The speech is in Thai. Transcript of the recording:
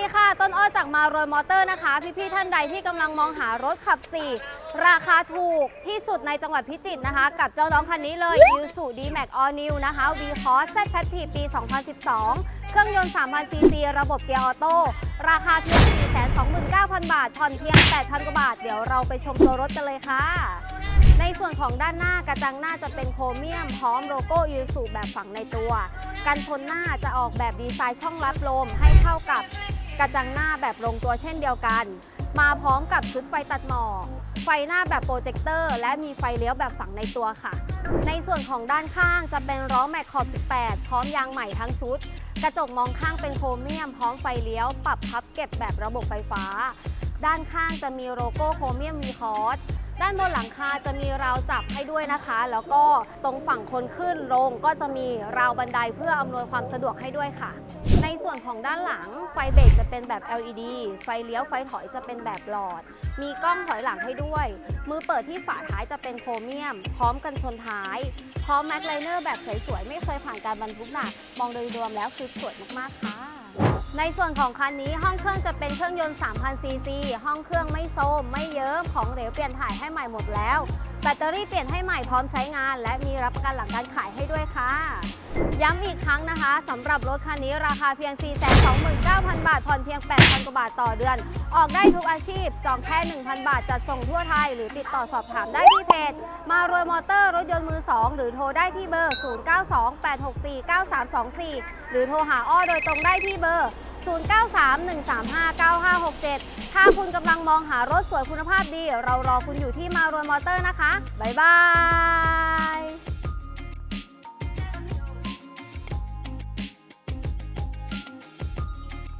ีค่ะ ต้นอ้อจากมารวยมอเตอร์นะคะ พี่ๆท่านใดที่กำลังมองหารถขับ 4 ราคาถูกที่สุดในจังหวัดพิจิตรนะคะ กับเจ้าน้องคันนี้เลย i s u d m a x All New นะคะ V Cross Z p a t i ปี 2012 เครื่องยนต์ 3,000ซีซีระบบเกียร์ออโต้ราคาเพียง 429,000 บาทผ่อนเพียง 8,000 กว่าบาท เดี๋ยวเราไปชมตัวรถกันเลยค่ะในส่วนของด้านหน้ากระจังหน้าจะเป็นโครเมียม พร้อมโลโก้ยูสุแบบฝังในตัว กันชนหน้าจะออกแบบดีไซน์ช่องรับลมให้เข้ากับ กระจังหน้าแบบลงตัวเช่นเดียวกัน มาพร้อมกับชุดไฟตัดหมอกไฟหน้าแบบโปรเจคเตอร์ และมีไฟเลี้ยวแบบฝังในตัวค่ะ ในส่วนของด้านข้างจะเป็นล้อแม็กขอบ 18 พร้อมยางใหม่ทั้งชุด กระจกมองข้างเป็นโครเมียม พร้อมไฟเลี้ยว ปรับพับเก็บแบบระบบไฟฟ้า ด้านข้างจะมีโลโก้โครเมียมวีคอร์ส ด้านบนหลังคาจะมีราวจับให้ด้วยนะคะ แล้วก็ตรงฝั่งคนขึ้นลงก็จะมีราวบันไดเพื่ออำนวยความสะดวกให้ด้วยค่ะ ในส่วนของด้านหลังไฟเบรกจะเป็นแบบ LED ไฟเลี้ยวไฟถอยจะเป็นแบบหลอด มีกล้องถอยหลังให้ด้วย มือเปิดที่ฝาท้ายจะเป็นโครเมียม พร้อมกันชนท้าย พร้อมแม็กไลเนอร์แบบสวยๆไม่เคยผ่านการบรรทุกหนักมองโดยรวมแล้วคือสวยมากๆค่ะ ในส่วนของคันนี้ห้องเครื่องจะเป็นเครื่องยนต์ 3,000 ซีซี ห้องเครื่องไม่โซม ไม่เยิ้ม ของเหลวเปลี่ยนถ่ายให้ใหม่หมดแล้ว แบตเตอรี่เปลี่ยนให้ใหม่พร้อมใช้งาน และมีรับประกันหลังการขายให้ด้วยค่ะ ย้ำอีกครั้งนะคะสำหรับรถคันนี้ราคาเพียง 429,000 บาท ผ่อนเพียง 8,000 กว่าบาทต่อเดือน ออกได้ทุกอาชีพ จองแค่ 1,000 บาท จัดส่งทั่วไทย หรือติดต่อสอบถามได้ที่เพจ มารวยมอเตอร์รถยนต์มือ 2 หรือโทรได้ที่เบอร์ 0928649324 หรือโทรหาอ้อโดยตรงได้ที่เบอร์ 0931359567 ถ้าคุณกำลังมองหารถสวยคุณภาพดี เรารอคุณอยู่ที่มารวยมอเตอร์นะคะ บ๊ายบาย